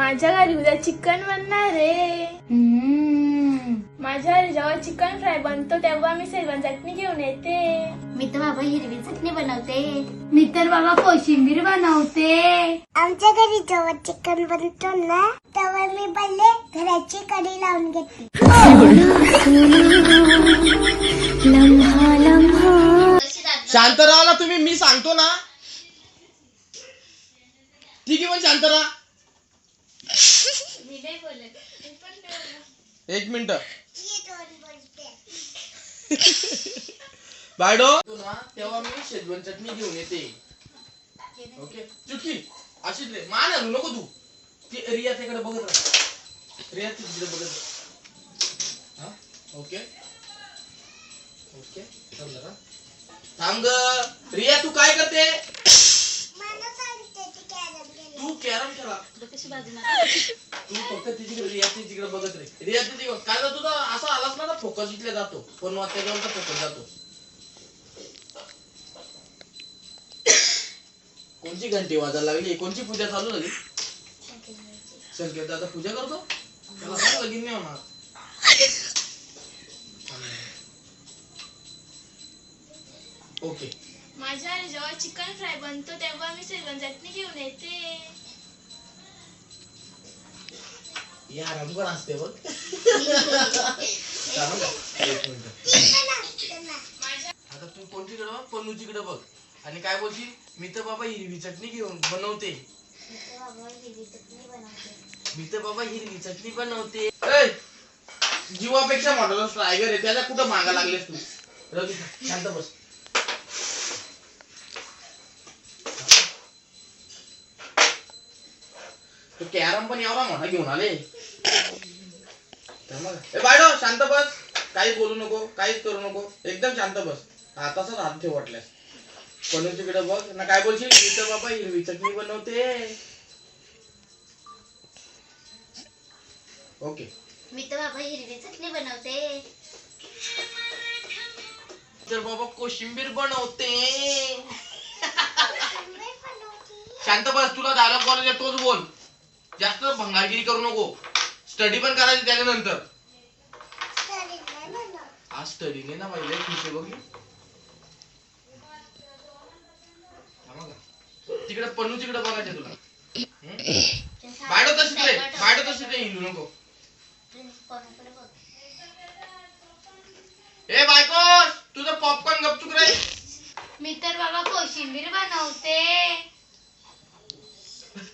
माझ्या घरी उद्या चिकन बनणार रे हम्म. माझ्या घरी जेव्हा चिकन फ्राय बनतो तेव्हा मी शेजवान चटणी घेऊन येते. मी तर बाबा हिरवी चटणी बनवते. मी तर बाबा कोशिंबीर बनवते. आमच्या घरी जेव्हा चिकन बनतो ना तेव्हा मी पहिले घराची कडी लावून घेते. शांत राहा तुम्ही मी सांगतो ना. ठीक आहे पण शांत राहा एक मिनिट. बायडो. ना तेव्हा मी शेजवान चटणी घेऊन येते. ओके? चुटकी. अशीच ले मान आणू नको तू. ती रिया त्याकडे बघत राह. रिया ती तिकडे बघत राह. हा? ओके? ओके? थांब जरा. थांब ग. रिया तू काय करते? कॅरम खेळा तू फक्त तिच्याकडे रिया तिच्याकडे बघत रे. रिया तिच्याकडे काय जातो तुझा असा आलाच ना फोकस इथले जातो. पण मग फोकस जातो. कोणची घंटी वाजायला लागली? कोणची पूजा चालू झाली? संकेत दादा पूजा करतो? त्याला काय लगीन नाही होणार. ओके. माझ्या जेव्हा चिकन फ्राय बनतो तेव्हा मी शेजवान चटणी घेऊन येते. या रंग पण असते बघ. एक मिनिट. आता तू कोणतीकडे बघ? पन्नूचीकडे बघ. आणि काय बोलशील? मी तर बाबा हिरवी चटणी घेऊन बनवते. मी तर बाबा हिरवी चटणी बनवते. जीवापेक्षा मॉडेल टायगर आहे. त्याला कुठं मागा लागलेस तू? रवी शांत बस. तू कॅरम पण एवढा मोठा घेऊन आले. ए बायडो शांत बस. काही बोलू नको काहीच करू नको. एकदम शांत बस. हा तसाच हात ठेव वाटल्यास. पण तिकडे बघ. ना काय बोलशील? तर बाबा हिरवी चटणी बनवते. ओके. मी तर बाबा हिरवी चटणी बनवते. तर बाबा कोशिंबीर बनवते. शांत बस. तुला डायलॉग बोलायचा तोच बोल. जास्त भंगारगिरी करू नको. स्टडी पण करायची त्याच्यानंतर. आज स्टडी नाही ना पाहिजे खुश बघ. तिकडे पन्नू तिकडे बघायचं तुला? बायडो तशीच रे बायडो तशीच रे हिंदू नको. ए बायको तुझं पॉपकॉर्न गपचूक रे. मी तर बाबा कोशिंबीर बनवते.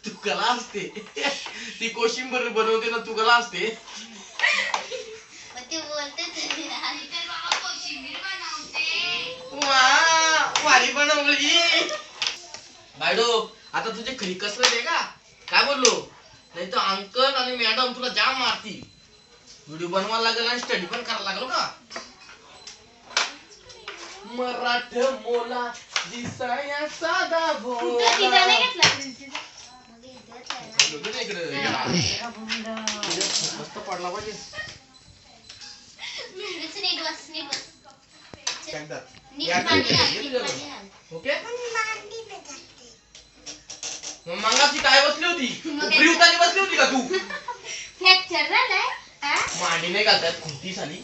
तू कला असते ती कोशिंबीर बनवते ना तू कला असते ती बोलते तरी. वा वारी बनवली. बायडो आता तुझे खरी कसरत आहे का? काय बोललो? नाही तर अंकल आणि मॅडम तुला जाम मारतील. व्हिडिओ बनवायला लागेल आणि स्टडी पण करायला लागलो का? मराठ मोला दिसाया साधा इकडे. मस्त पडला पाहिजे ओके मंगाची काय बसली होती उपरी उतारी बसली होती का तू फ्रॅक्चर झालाय मांडी नाही घालतात खुंटी साली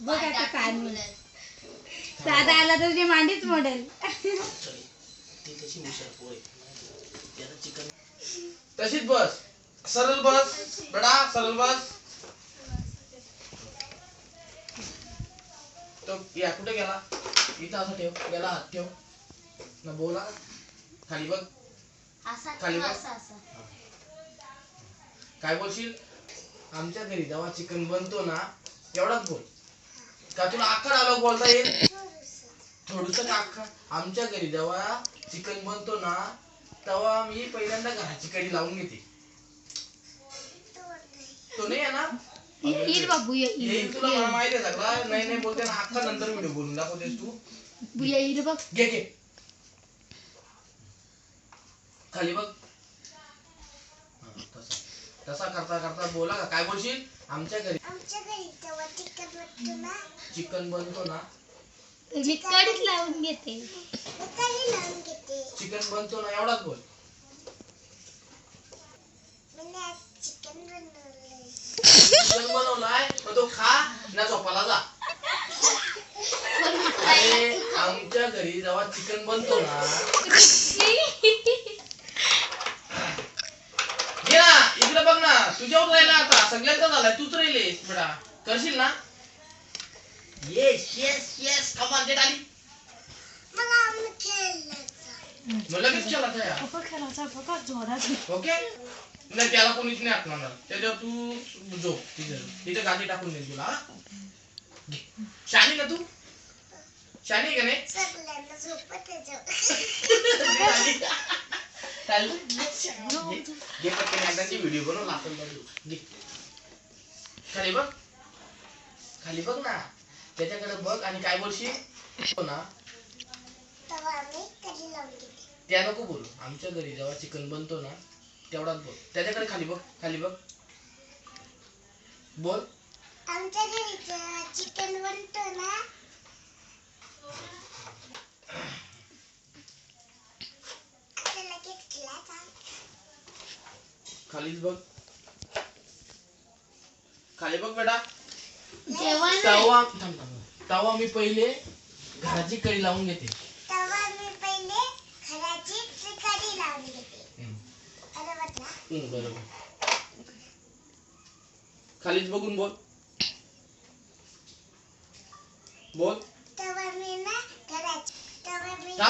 बघ आता काय मुलं साधा आला तर तुझी मांडीच मॉडेल. ती कशी हुशार पोर आहे. ती आता चिकन तशीच बस. सरळ बस. बेटा सरळ बस. तो या कुठे गेला? इथं असं ठेव. गेला हात ठेव. ना बोला. खाली बघ. असा खाली बघ. काय बोलशील? आमच्या घरी जेव्हा चिकन बनतो ना एवढाच बोल. का तुला अख्खा डायलॉग बोलता येईल? थोडस. अख्खा आमच्या घरी जेव्हा चिकन बनतो ना तेव्हा मी पहिल्यांदा घराची कडी लावून घेते. तो नाही आहे ना? येईल बाबू येईल तुला मला माहिती आहे सगळं. नाही नाही बोलते ना अख्खा नंतर व्हिडिओ बोलून दाखवतेस तू. बू येईल बघ. घे घे. खाली बघ. तसा. तसा करता करता बोला का? काय बोलशील? आमच्या घरी. आमच्या घरी जेव्हा चिकन बनतो ना. मी कढी लावून घेते. चिकन बनतो ना एवढाच बोल. चिकन बनवलाय. मग तो खा ना झोपाला जा. आमच्या घरी जेव्हा चिकन बनतो ना घे ना इकडे बघ ना तुझ्यावर राहिला आता सगळ्यांचा झालाय तूच राहिले बेटा. करशील ना? येस येस येस कमान देत आली मला खेळलं. लगेच केला तया पप्पा खेळायचा बघा जोरात. ओके? नाही त्याला कोणीच नाही आठवणार त्याच्यावर तू झोप तिथे तिथे गादी टाकून देईल तुला हा? शानी ना तू? शानी का नाही? सगळ्यांना झोपत चालेल घे पटकन एकदाची व्हिडिओ बनव लागतो घे. खाली बघ. खाली बघ ना. त्याच्याकडे बघ आणि काय बोलशील? हो ना. आम्ही कधी त्या नको बोलू. आमच्या घरी जेव्हा चिकन बनतो ना तेवढाच बोल. त्याच्याकडे खाली बघ खाली बघ. बोल. आमच्या घरी चिकन बनतो ना खिलायचा खालीच बघ. खाली बघ बेटा. जेवण तवा थांब थांब. तवा मी पहिले घराची कडी लावून घेते. तेव्हा मी पहिले घराची कढी लावून घेते हम्म. अरे म्हटलं हम्म, बरोबर. खालीच बघून बोल. बोल. तेव्हा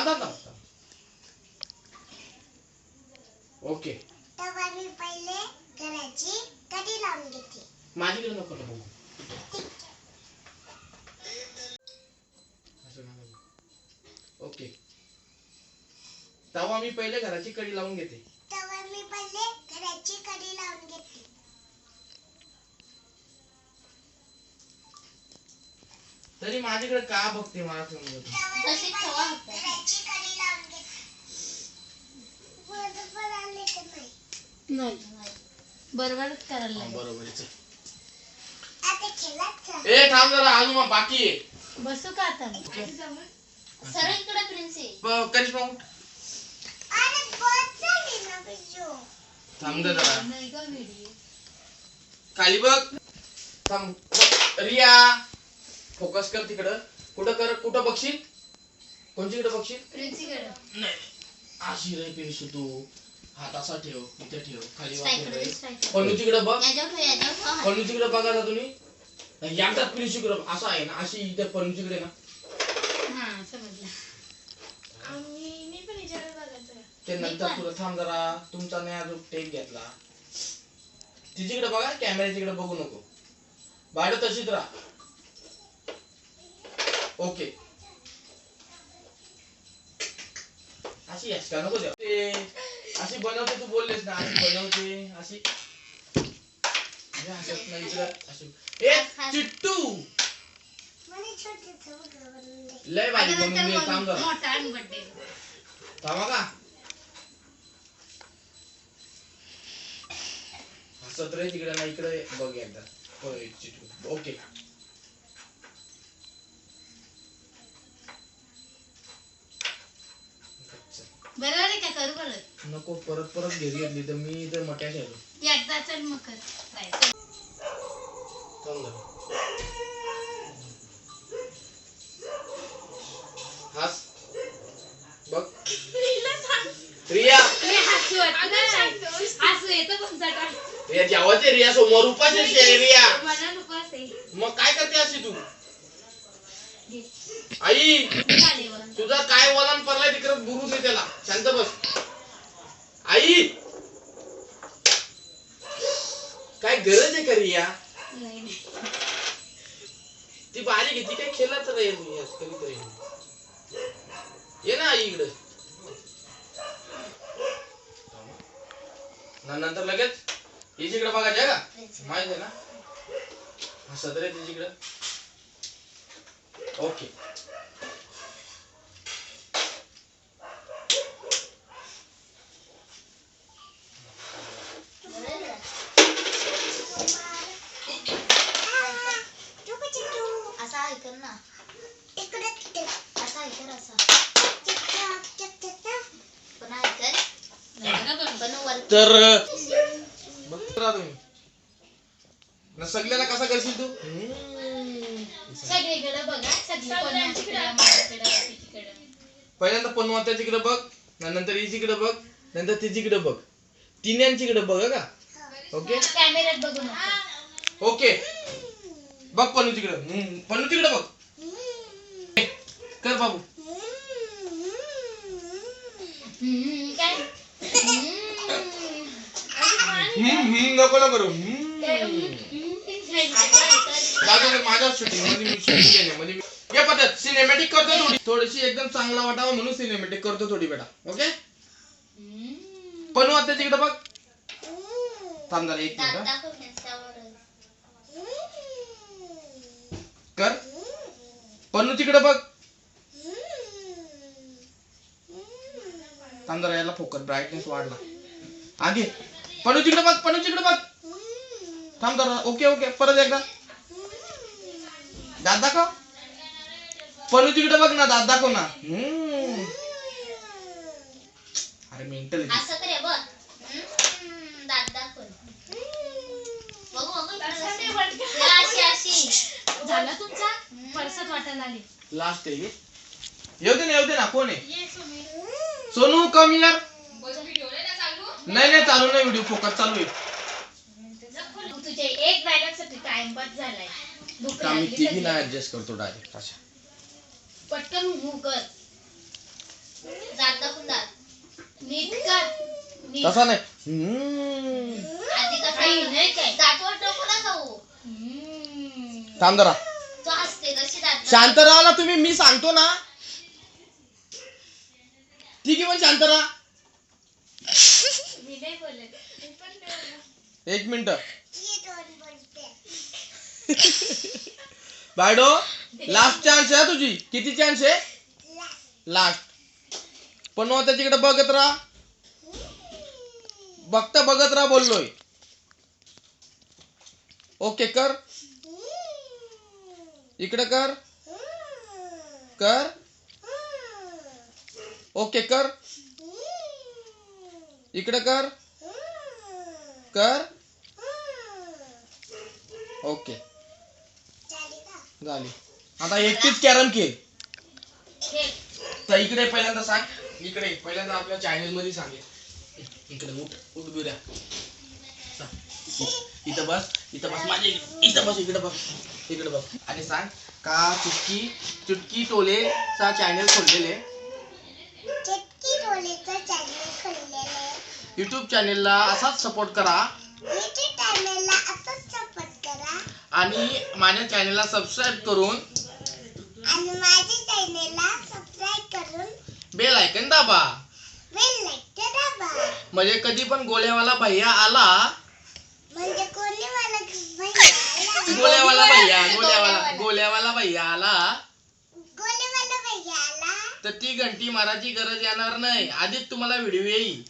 तेव्हा. ओके. तेव्हा मी पहिले घराची कढी लावून घेते. माझीकडे नको ना बघू. ओके. तवा मी पहिले घराची कडी लावून घेते. तरी माझ्याकडे का बघते मला समजत तशी नाही. बरोबरच करायला हा, लागेल. बरोबर आहे, चल. आता खेळायचं ए थांब जरा अजून मग बाकी आहे. बसू का आता? सरळ इकडे प्रिन्स आहे प- करिश्मा उठ. थांब गं जरा. नाही का व्हिडिओ खाली बघ. थांब. रिया. फोकस कर तिकडं. कुठं कर कुठं बघशील? कोणतीकडे बघशील? प्रिन्सीकडे नाही. अशी रे पेन्सिल तू. हात असा ठेव इथे ठेव खाली वाकून तिकडे बघ. तिकडे बघा ना तुम्ही. पिली तिकडे असं आहे ना अशी इथे पन्नू तिकडे ना. हा ते नंतर तुला थांब जरा. तुमचा नाही अजून टेक घेतला. तिच्याकडे बघा कॅमेरा तिकडे बघू नको. बाहेर तशीच राहा. ओके अशी का नको. ते अशी बनवते तू बोललेस ना अशी बनवते अशी चिट्टू लय भाजी बनवून दे थांब का हसत रे तिकडे ना इकडे बघ एकदा होय, चिटकू. ओके बरोबर आहे का करू परत नको परत परत घरी घेतली तर मी इथे मट्या खेळलो एकदा चल मग कर. Right. थांब जरा. हास. बघ. रिया मी हसू येत ना. हसू येतं पण चटा रिया जेवायचे रिया समोर उपाशी आहे रिया. मला मग काय करते अशी तू? घे. आई चालेल. तुझा काय वलन पडलाय तिकडे बुरू दे त्याला. शांत बस. आई! काय गरज आहे नाही नाही. ती बारी घेती काय खेळत राहील मी आज करीत राहील ये ना आई इकडे. नंतर लगेच? तिच्याकडे बघायचं आहे का? माहीत आहे ना? हसत रे तिच्याकडे. ओके चिकू चिकू असा ऐकर ना इकडे तिकडे असा ऐकर असा चिकू चिकू पण ऐकर नाही का बरोबर? पण वर तर बघत राहा तुम्ही. ना सगळ्याला कसा करशील तू? हम्म. सगळीकडे बघा सगळी कोण माझ्याकडे माझ्याकडे तिकडे. पहिल्यांदा पनवात्याच्याकडे बघ नंतर हिच्याकडे बघ नंतर तिच्याकडे बघ. तिन्यांच्याकडे बघ हं का? ओके? कॅमेऱ्यात बघू नको. ओके. बघ पनू तिकडं. हम्म, पनू तिकडे बघ. कर बाबू हम्म, काय हम्म. हम्म, हम्म, नको नको करू. हम्म. दादा ते माझ्या शूटिंगमध्ये मी शूटिंग घेण्यामध्ये मी- या पद्धत सिनेमॅटिक करतो थोडी. थोडीशी एकदम चांगला वाटावा म्हणून सिनेमॅटिक करतो थोडी बेटा. ओके. पनू आता तिकडे बघ? थांब जरा एक मिनिट. कर. पन्नू तिकडे बघ. थांब जरा याला फोकस ब्राईटनेस वाढला. आगे. पन्नू तिकडे बघ पन्नू तिकडे बघ. थांब जरा ओके ओके परत एकदा. दात दाखव पन्नू तिकडे बघ ना दात दाखव ना. हम्म. अरे मेंटल असं करे बघ. हम्म, दात दाखव बघू बघू इकडं कसं. या, अशी अशी झाला तुमचा? परसात वाटायला आली. लास्ट आहे हे. येऊ दे ना येऊ दे ना कोण आहे? सोनू. कम यार नाही नाही चालू नाही व्हिडिओ फोकस चालू आहे. तुझे. एक डायलॉगसाठी टाइमपास झालाय. भूक आम्ही लागली तिघी सगळी. ना ऍडजस्ट करतो डायरेक्ट अशा पटकन कर. दात दाखवून दात. नीट कर. नीट. तसा नाही. हम्म. आधी काही कसं नाही काय दातवर नको ना खाऊ. हम्म. थांब जरा. तो हसते तशी दात शांत राहा ना तुम्ही. मी सांगतो ना. ठीक आहे पण शांत राहा. नाही बोलत. मी पण एक मिनिट. बायडो लास्ट चान्स आहे हा तुझी. किती चान्स आहे? लास्ट पण मग त्याच्याकडे बघत राहा. बघता बघत राहा बोललोय. ओके कर. इकडे कर. कर. ओके कर. इकडे कर. कर. ओके. झाली. आता एकटीच कॅरम खेळ. तर इकडे पहिल्यांदा सांग. इकडे पहिल्यांदा आपल्या चॅनलमध्ये सांगेल. इकडे उठ उठ बिऱ्या इथं बस इथं बस माझे इथं बस इकडे बस इकडे बस. आणि सांग का चुटकी चुटकी टोले चा चॅनल खोललेले चटकी डोळेचं चॅनल खोललेलं युट्यूब चॅनेलला असाच सपोर्ट करा. युट्यूब चॅनलला असंच सपोर्ट करा. आणि माझ्या चॅनलला सबस्क्राईब करून आणि माझ्या चॅनलला सबस्क्राईब करून बेल आयकन दाबा. बेल दाबा. म्हणजे कधी पण गोळ्यावाला भैया आला म्हणजे कोणी मला भैया गोळ्यावाला भैया गोळ्यावाला गोळ्यावाला. भैया आला. भैया आला. तर ती घंटी मारायची गरज येणार नाही. आधीच तुम्हाला व्हिडिओ येईल.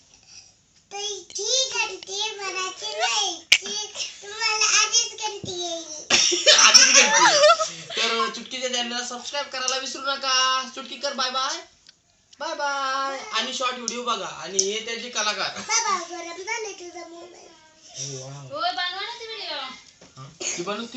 तर चुटकीच्या चॅनलला सबस्क्राईब करायला विसरू नका. चुटकी कर बाय बाय बाय बाय आणि शॉर्ट व्हिडिओ बघा. आणि हे त्याचे कलाकार. बाबा गरम झाले तुझा मोबाईल. Wow. होय बनवा ना ते व्हिडिओ हा. ती बनवते.